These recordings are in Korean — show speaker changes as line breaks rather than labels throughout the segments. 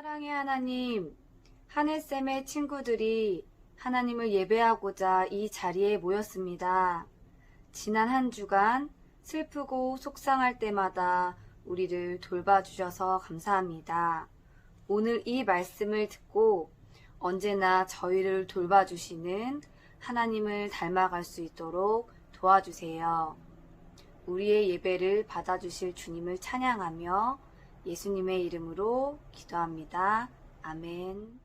사랑의 하나님, 하늘쌤의 친구들이 하나님을 예배하고자 이 자리에 모였습니다. 지난 한 주간 슬프고 속상할 때마다 우리를 돌봐주셔서 감사합니다. 오늘 이 말씀을 듣고 언제나 저희를 돌봐주시는 하나님을 닮아갈 수 있도록 도와주세요. 우리의 예배를 받아주실 주님을 찬양하며 예수님의 이름으로 기도합니다. 아멘.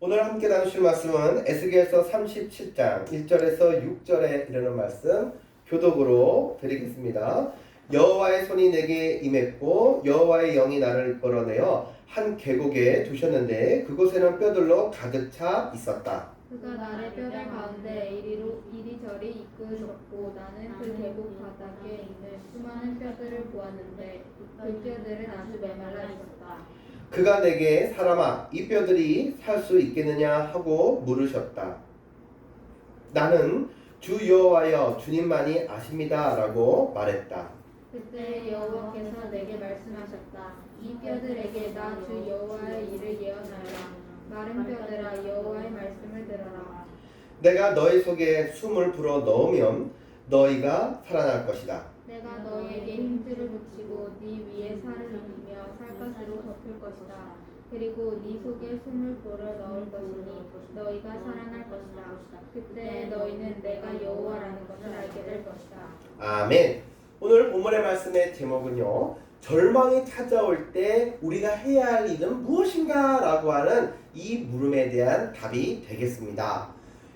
오늘 함께 나누실 말씀은 에스겔서 37장 1절에서 6절에 이르는 말씀 교독으로 드리겠습니다. 여호와의 손이 내게 임했고 여호와의 영이 나를 끌어내어 한 계곡에 두셨는데 그곳에는 뼈들로 가득 차 있었다.
그가 나를 뼈들 가운데 이리로 이리저리 이끌었고 나는 그 계곡 바닥에 있는 수많은 뼈들을 보았는데 그 뼈들은 아주 메말라 있었다.
그가 내게 사람아 이 뼈들이 살 수 있겠느냐 하고 물으셨다. 나는 주 여호와여 주님만이 아십니다라고 말했다.
그때 여호와께서 내게 말씀하셨다. 이 뼈들에게 나 주 여호와의 일을 예언하라. 마른 뼈들아 여호와의 말씀을 들어라.
내가 너희 속에 숨을 불어 넣으면 너희가 살아날 것이다.
내가 너희에게 힘줄을 붙이고 네 위에 살을 입히며 살갗으로 덮을 것이다. 그리고 네 속에 숨을 불어 넣을 것이니 너희가 살아날 것이다. 그때 너희는 내가 여호와라는 것을 알게 될 것이다.
아멘. 오늘 본문의 말씀의 제목은요. 절망이 찾아올 때 우리가 해야 할 일은 무엇인가 라고 하는 이 물음에 대한 답이 되겠습니다.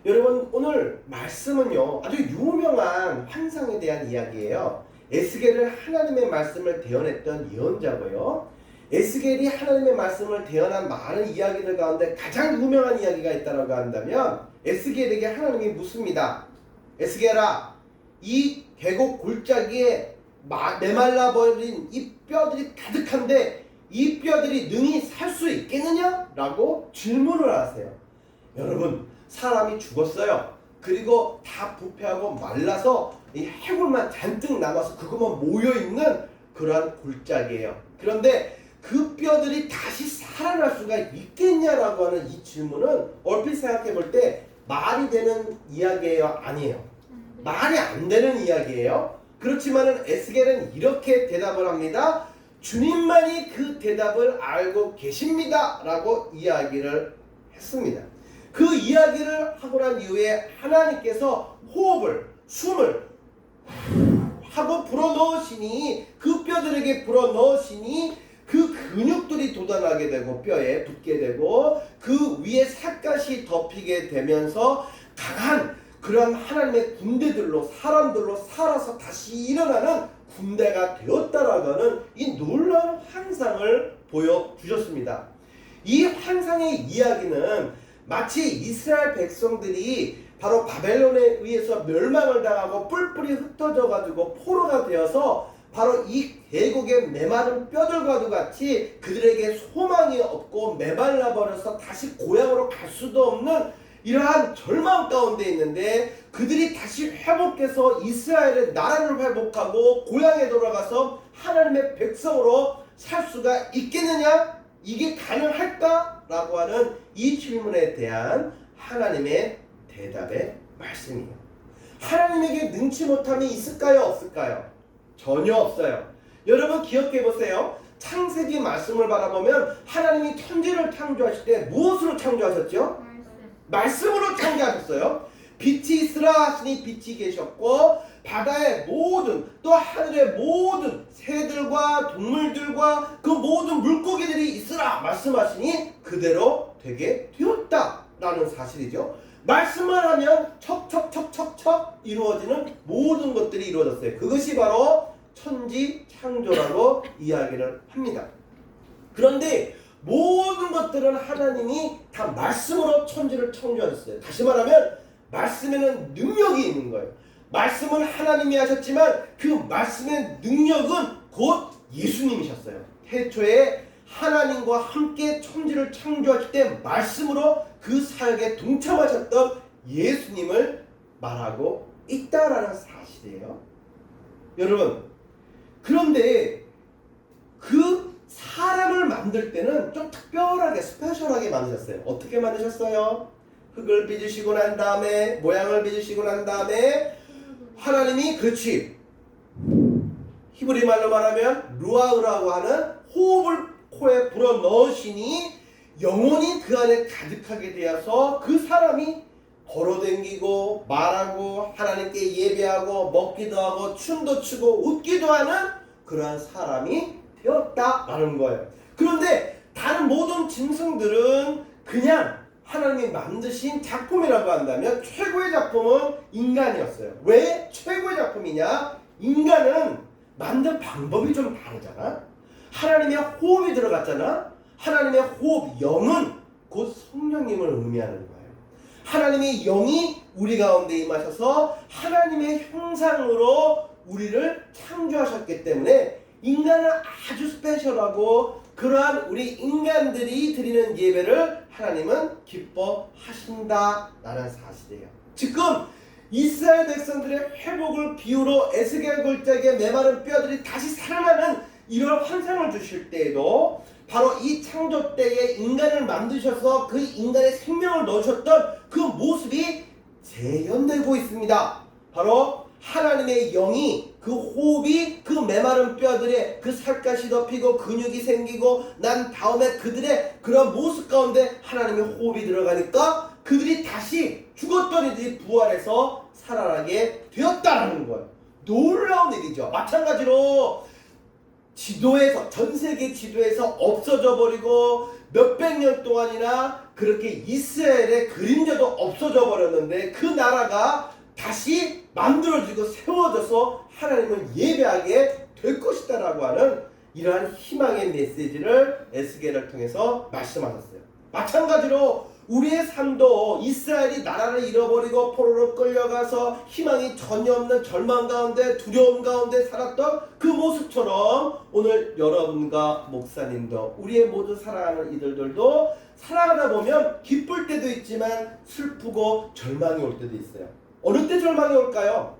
여러분 오늘 말씀은요 아주 유명한 환상에 대한 이야기예요. 에스겔을 하나님의 말씀을 대언했던 예언자고요. 에스겔이 하나님의 말씀을 대언한 많은 이야기들 가운데 가장 유명한 이야기가 있다고 한다면 에스겔에게 하나님이 묻습니다. 에스겔아 이 계곡 골짜기에 마- 메말라 버린 이 뼈들이 가득한데 이 뼈들이 능히 살 수 있겠느냐? 라고 질문을 하세요. 여러분, 사람이 죽었어요. 그리고 다 부패하고 말라서 이 해골만 잔뜩 남아서 그것만 모여있는 그러한 골짜기예요. 그런데 그 뼈들이 다시 살아날 수가 있겠냐라고 하는 이 질문은 얼핏 생각해 볼 때 말이 되는 이야기예요? 아니에요. 말이 안 되는 이야기예요. 그렇지만은 에스겔은 이렇게 대답을 합니다. 주님만이 그 대답을 알고 계십니다 라고 이야기를 했습니다. 그 이야기를 하고 난 이후에 하나님께서 호흡을 숨을 하고 불어 넣으시니 그 뼈들에게 불어 넣으시니 그 근육들이 돋아나게 되고 뼈에 붙게 되고 그 위에 살갗이 덮이게 되면서 강한 그런 하나님의 군대들로 사람들로 살아서 다시 일어나는 군대가 되었다라고 하는 이 놀라운 환상을 보여주셨습니다. 이 환상의 이야기는 마치 이스라엘 백성들이 바로 바벨론에 의해서 멸망을 당하고 뿔뿔이 흩어져 가지고 포로가 되어서 바로 이 계곡의 메마른 뼈들과도 같이 그들에게 소망이 없고 메말라 버려서 다시 고향으로 갈 수도 없는 이러한 절망 가운데 있는데 그들이 다시 회복해서 이스라엘의 나라를 회복하고 고향에 돌아가서 하나님의 백성으로 살 수가 있겠느냐? 이게 가능할까? 라고 하는 이 질문에 대한 하나님의 대답의 말씀이에요. 하나님에게 능치 못함이 있을까요? 없을까요? 전혀 없어요. 여러분 기억해 보세요. 창세기 말씀을 바라보면 하나님이 천지를 창조하실 때 무엇으로 창조하셨죠?
말씀.
말씀으로 창조하셨어요. 빛이 있으라 하시니 빛이 계셨고 바다의 모든 또 하늘의 모든 새들과 동물들과 그 모든 물고기들이 있으라 말씀하시니 그대로 되게 되었다라는 사실이죠. 말씀만 하면 척척척척척 이루어지는 모든 것들이 이루어졌어요. 그것이 바로 천지 창조라고 이야기를 합니다. 그런데 모든 것들은 하나님이 다 말씀으로 천지를 창조하셨어요. 다시 말하면 말씀에는 능력이 있는 거예요. 말씀은 하나님이 하셨지만 그 말씀의 능력은 곧 예수님이셨어요. 태초에 하나님과 함께 천지를 창조하실 때 말씀으로 그 사역에 동참하셨던 예수님을 말하고 있다라는 사실이에요. 여러분, 그런데 그 사람을 만들 때는 좀 특별하게 스페셜하게 만드셨어요. 어떻게 만드셨어요? 흙을 빚으시고 난 다음에 모양을 빚으시고 난 다음에 하나님이 그렇지 히브리 말로 말하면 루아우라고 하는 호흡을 코에 불어 넣으시니 영혼이 그 안에 가득하게 되어서 그 사람이 걸어댕기고 말하고 하나님께 예배하고 먹기도 하고 춤도 추고 웃기도 하는 그러한 사람이 되었다라는 거예요. 그런데 다른 모든 짐승들은 그냥 하나님이 만드신 작품이라고 한다면 최고의 작품은 인간이었어요. 왜 최고의 작품이냐? 인간은 만든 방법이 좀 다르잖아. 하나님의 호흡이 들어갔잖아. 하나님의 호흡, 영은 곧 성령님을 의미하는 거예요. 하나님의 영이 우리 가운데 임하셔서 하나님의 형상으로 우리를 창조하셨기 때문에 인간은 아주 스페셜하고 그러한 우리 인간들이 드리는 예배를 하나님은 기뻐하신다라는 사실이에요. 지금 이스라엘 백성들의 회복을 비유로 에스겔 골짜기에 메마른 뼈들이 다시 살아나는 이런 환상을 주실 때에도 바로 이 창조 때에 인간을 만드셔서 그 인간의 생명을 넣으셨던 그 모습이 재현되고 있습니다. 바로 하나님의 영이 그 호흡이 그 메마른 뼈들에 그 살갗이 덮이고 근육이 생기고 난 다음에 그들의 그런 모습 가운데 하나님의 호흡이 들어가니까 그들이 다시 죽었던 이들이 부활해서 살아나게 되었다라는 거예요. 놀라운 일이죠. 마찬가지로 지도에서 전 세계 지도에서 없어져 버리고 몇백 년 동안이나 그렇게 이스라엘의 그림자도 없어져 버렸는데 그 나라가 다시 만들어지고 세워져서 하나님을 예배하게 될 것이다라고 하는 이러한 희망의 메시지를 에스겔을 통해서 말씀하셨어요. 마찬가지로 우리의 삶도 이스라엘이 나라를 잃어버리고 포로로 끌려가서 희망이 전혀 없는 절망 가운데 두려움 가운데 살았던 그 모습처럼 오늘 여러분과 목사님도 우리의 모든 사랑하는 이들들도 살아가다 보면 기쁠 때도 있지만 슬프고 절망이 올 때도 있어요. 어느 때 절망이 올까요?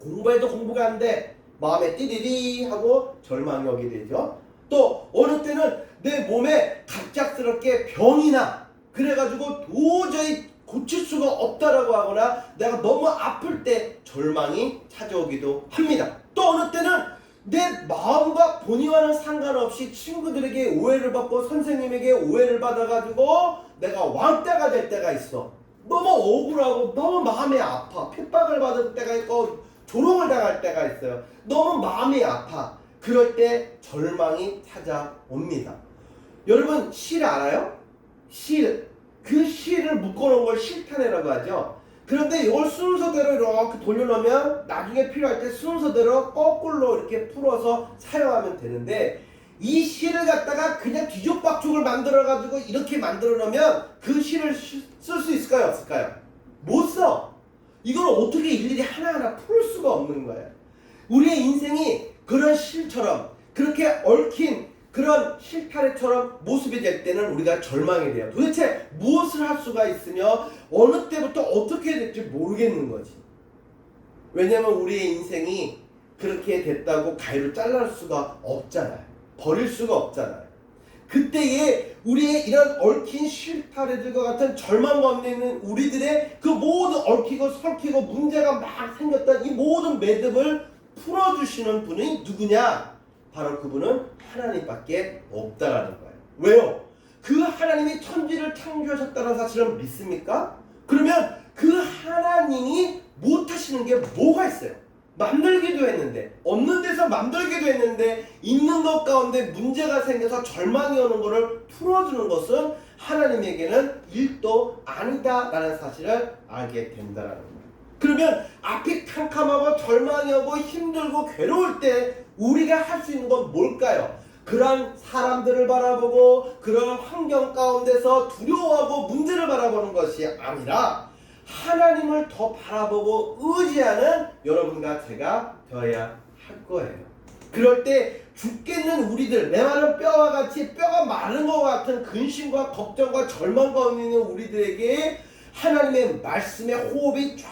공부해도 공부가 안 돼. 마음에 띠리리 하고 절망이 오게 되죠. 또 어느 때는 내 몸에 갑작스럽게 병이 나. 그래가지고 도저히 고칠 수가 없다라고 하거나 내가 너무 아플 때 절망이 찾아오기도 합니다. 또 어느 때는 내 마음과 본의와는 상관없이 친구들에게 오해를 받고 선생님에게 오해를 받아가지고 내가 왕따가 될 때가 있어. 너무 억울하고 너무 마음이 아파. 핍박을 받을 때가 있고 조롱을 당할 때가 있어요. 너무 마음이 아파. 그럴 때 절망이 찾아옵니다. 여러분 실 알아요? 실. 그 실을 묶어놓은 걸 실타래라고 하죠. 그런데 이걸 순서대로 이렇게 돌려놓으면 나중에 필요할 때 순서대로 거꾸로 이렇게 풀어서 사용하면 되는데 이 실을 갖다가 그냥 뒤죽박죽을 만들어 가지고 이렇게 만들어 놓으면 그 실을 쓸 수 있을까요 없을까요? 못 써. 이걸 어떻게 일일이 하나하나 풀 수가 없는 거예요. 우리의 인생이 그런 실처럼 그렇게 얽힌 그런 실타래처럼 모습이 될 때는 우리가 절망이 돼요. 도대체 무엇을 할 수가 있으며 어느 때부터 어떻게 될지 모르겠는 거지. 왜냐면 우리의 인생이 그렇게 됐다고 가위로 잘랄 수가 없잖아요. 버릴 수가 없잖아요. 그때에 우리의 이런 얽힌 실타래들과 같은 절망 가운데 있는 우리들의 그 모든 얽히고 설키고 문제가 막 생겼던 이 모든 매듭을 풀어주시는 분이 누구냐? 바로 그분은 하나님밖에 없다라는 거예요. 왜요? 그 하나님이 천지를 창조하셨다는 사실을 믿습니까? 그러면 그 하나님이 못하시는 게 뭐가 있어요? 만들기도 했는데 없는 데서 만들기도 했는데 있는 것 가운데 문제가 생겨서 절망이 오는 것을 풀어주는 것은 하나님에게는 일도 아니다라는 사실을 알게 된다라는 거예요. 그러면 앞이 캄캄하고 절망이 오고 힘들고 괴로울 때 우리가 할 수 있는 건 뭘까요? 그런 사람들을 바라보고 그런 환경 가운데서 두려워하고 문제를 바라보는 것이 아니라 하나님을 더 바라보고 의지하는 여러분과 제가 되어야 할 거예요. 그럴 때 죽겠는 우리들, 메마른 뼈와 같이 뼈가 마른 것 같은 근심과 걱정과 절망 가운데 있는 우리들에게 하나님의 말씀의 호흡이 쫙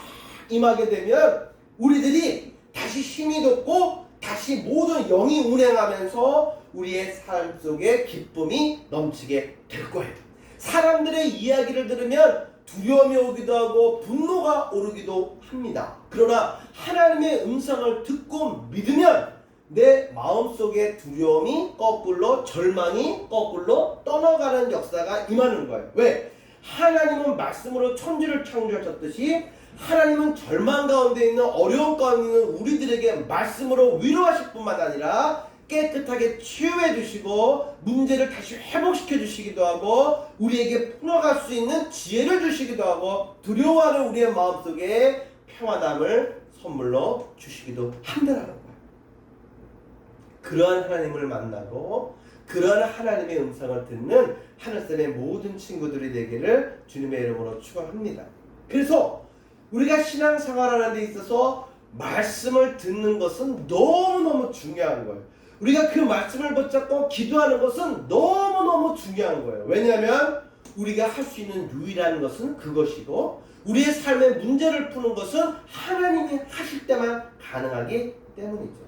임하게 되면 우리들이 다시 힘이 돋고 다시 모든 영이 운행하면서 우리의 삶 속에 기쁨이 넘치게 될 거예요. 사람들의 이야기를 들으면 두려움이 오기도 하고 분노가 오르기도 합니다. 그러나 하나님의 음성을 듣고 믿으면 내 마음속에 두려움이 거꾸로 절망이 거꾸로 떠나가는 역사가 임하는 거예요. 왜? 하나님은 말씀으로 천지를 창조하셨듯이 하나님은 절망 가운데 있는 어려움 가운데 있는 우리들에게 말씀으로 위로하실 뿐만 아니라 깨끗하게 치유해 주시고 문제를 다시 회복시켜 주시기도 하고 우리에게 풀어갈 수 있는 지혜를 주시기도 하고 두려워하는 우리의 마음속에 평안함을 선물로 주시기도 한다는 거예요. 그러한 하나님을 만나고 그러한 하나님의 음성을 듣는 하늘쌤의 모든 친구들이 되기를 주님의 이름으로 축원합니다. 그래서 우리가 신앙생활하는 데 있어서 말씀을 듣는 것은 너무너무 중요한 거예요. 우리가 그 말씀을 붙잡고 기도하는 것은 너무너무 중요한 거예요. 왜냐하면 우리가 할 수 있는 유일한 것은 그것이고 우리의 삶의 문제를 푸는 것은 하나님이 하실 때만 가능하기 때문이죠.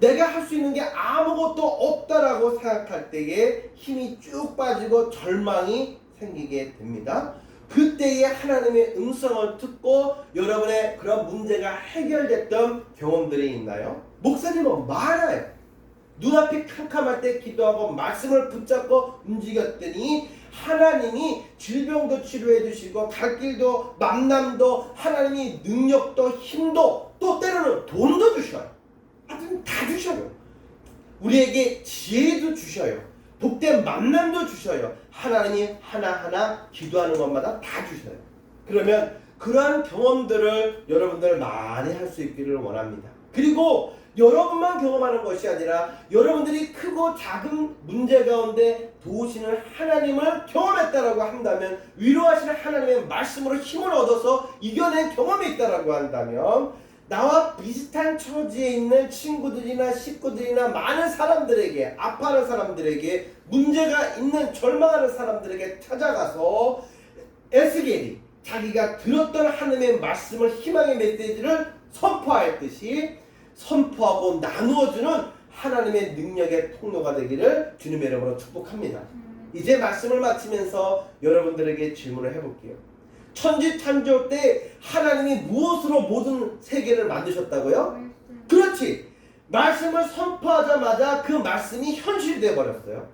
내가 할 수 있는 게 아무것도 없다라고 생각할 때에 힘이 쭉 빠지고 절망이 생기게 됩니다. 그때에 하나님의 음성을 듣고 여러분의 그런 문제가 해결됐던 경험들이 있나요? 목사님은 많아요. 눈앞이 캄캄할 때 기도하고 말씀을 붙잡고 움직였더니 하나님이 질병도 치료해 주시고 갈 길도 만남도 하나님이 능력도 힘도 또 때로는 돈도 주셔요. 하여튼 다 주셔요. 우리에게 지혜도 주셔요. 복된 만남도 주셔요. 하나님이 하나하나 기도하는 것마다 다 주셔요. 그러면 그러한 경험들을 여러분들 많이 할 수 있기를 원합니다. 그리고 여러분만 경험하는 것이 아니라 여러분들이 크고 작은 문제 가운데 도우시는 하나님을 경험했다라고 한다면 위로하시는 하나님의 말씀으로 힘을 얻어서 이겨낸 경험이 있다라고 한다면 나와 비슷한 처지에 있는 친구들이나 식구들이나 많은 사람들에게 아파하는 사람들에게 문제가 있는 절망하는 사람들에게 찾아가서 에스겔이 자기가 들었던 하나님의 말씀을 희망의 메시지를 선포하였듯이 선포하고 나누어주는 하나님의 능력의 통로가 되기를 주님의 이름으로 축복합니다. 이제 말씀을 마치면서 여러분들에게 질문을 해볼게요. 천지 창조 때 하나님이 무엇으로 모든 세계를 만드셨다고요? 그렇지. 말씀을 선포하자마자 그 말씀이 현실이 되어 버렸어요.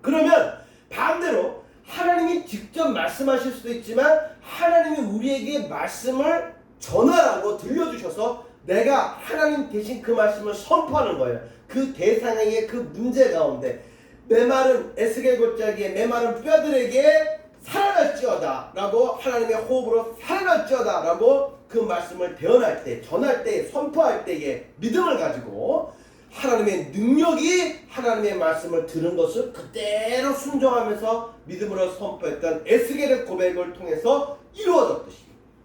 그러면 반대로 하나님이 직접 말씀하실 수도 있지만 하나님이 우리에게 말씀을 전하라고 들려주셔서 내가 하나님 대신 그 말씀을 선포하는 거예요. 그 대상에게 그 문제 가운데 메마른 에스겔 골짜기에 메마른 뼈들에게 살아날지어다 라고 하나님의 호흡으로 살아날지어다 라고 그 말씀을 대언할 때 전할 때 선포할 때에 믿음을 가지고 하나님의 능력이 하나님의 말씀을 들은 것을 그대로 순종하면서 믿음으로 선포했던 에스겔의 고백을 통해서 이루어졌듯이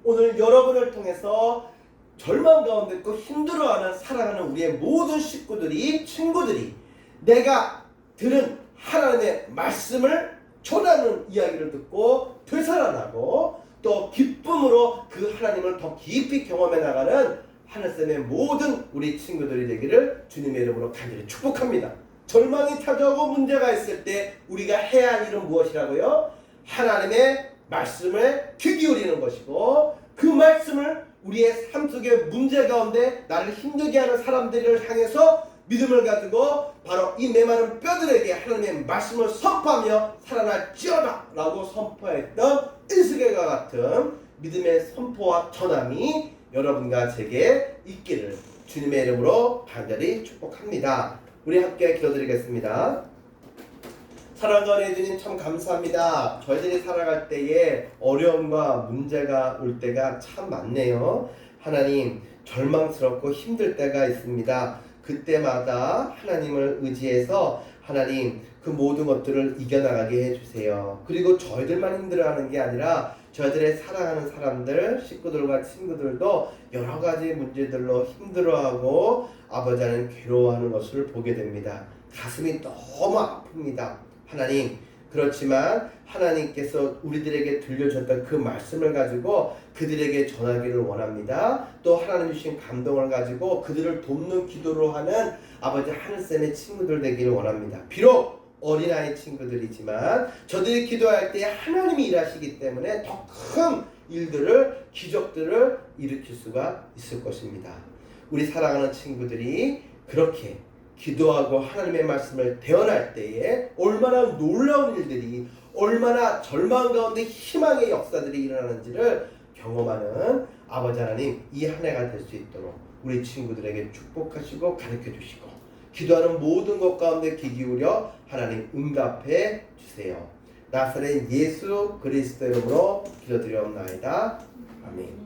오늘 여러분을 통해서 절망 가운데 있고 힘들어하는 살아가는 우리의 모든 식구들이 친구들이 내가 들은 하나님의 말씀을 전하는 이야기를 듣고 되살아나고 또 기쁨으로 그 하나님을 더 깊이 경험해 나가는 하늘쌤의 모든 우리 친구들이 되기를 주님의 이름으로 간절히 축복합니다. 절망이 찾아오고 문제가 있을 때 우리가 해야 할 일은 무엇이라고요? 하나님의 말씀에 귀 기울이는 것이고 그 말씀을 우리의 삶 속의 문제 가운데 나를 힘들게 하는 사람들을 향해서 믿음을 가지고 바로 이 메마른 뼈들에게 하나님의 말씀을 선포하며 살아날지어다 라고 선포했던 이스겔과 같은 믿음의 선포와 전함이 여러분과 제게 있기를 주님의 이름으로 간절히 축복합니다. 우리 함께 기도드리겠습니다. 사랑하는 예수님 참 감사합니다. 저희들이 살아갈 때에 어려움과 문제가 올 때가 참 많네요. 하나님 절망스럽고 힘들 때가 있습니다. 그때마다 하나님을 의지해서 하나님 그 모든 것들을 이겨나가게 해주세요. 그리고 저희들만 힘들어하는 게 아니라 저희들의 사랑하는 사람들, 식구들과 친구들도 여러 가지 문제들로 힘들어하고 아버지는 괴로워하는 것을 보게 됩니다. 가슴이 너무 아픕니다. 하나님
그렇지만 하나님께서 우리들에게 들려줬던 그 말씀을 가지고 그들에게 전하기를 원합니다. 또 하나님 주신 감동을 가지고 그들을 돕는 기도로 하는 아버지 하늘쌤의 친구들 되기를 원합니다. 비록 어린아이 친구들이지만 저들이 기도할 때 하나님이 일하시기 때문에 더 큰 일들을 기적들을 일으킬 수가 있을 것입니다. 우리 사랑하는 친구들이 그렇게 기도하고 하나님의 말씀을 대언할 때에 얼마나 놀라운 일들이 얼마나 절망 가운데 희망의 역사들이 일어나는지를 경험하는 아버지 하나님 이 한 해가 될 수 있도록 우리 친구들에게 축복하시고 가르쳐 주시고 기도하는 모든 것 가운데 귀 기울여 하나님 응답해 주세요. 나사렛 예수 그리스도 이름으로 기도드리옵나이다. 아멘.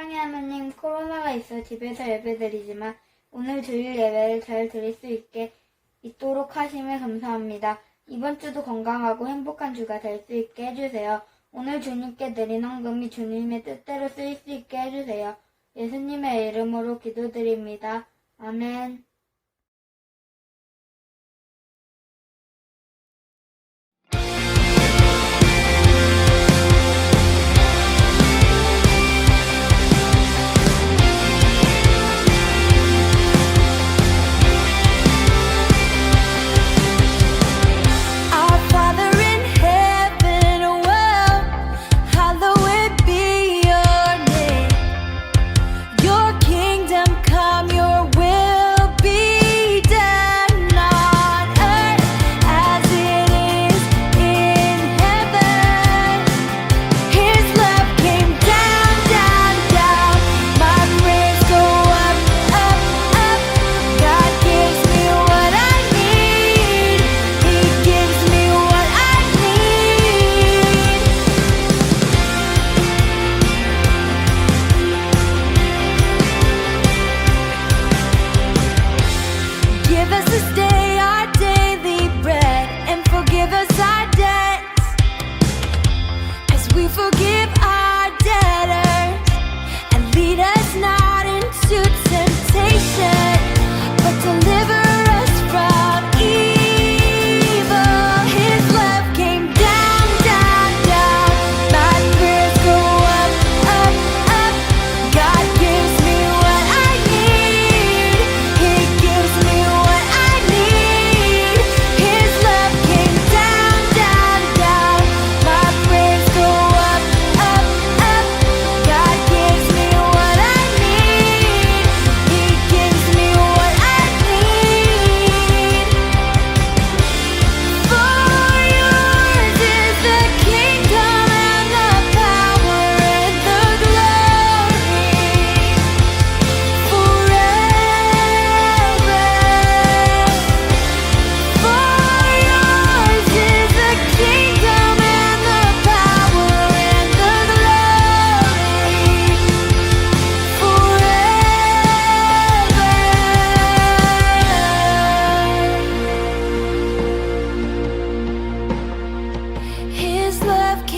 사랑의 하나님, 코로나가 있어 집에서 예배드리지만 오늘 주일 예배를 잘 드릴 수 있게 있도록 하심에 감사합니다. 이번 주도 건강하고 행복한 주가 될 수 있게 해주세요. 오늘 주님께 드린 헌금이 주님의 뜻대로 쓰일 수 있게 해주세요. 예수님의 이름으로 기도드립니다. 아멘.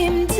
him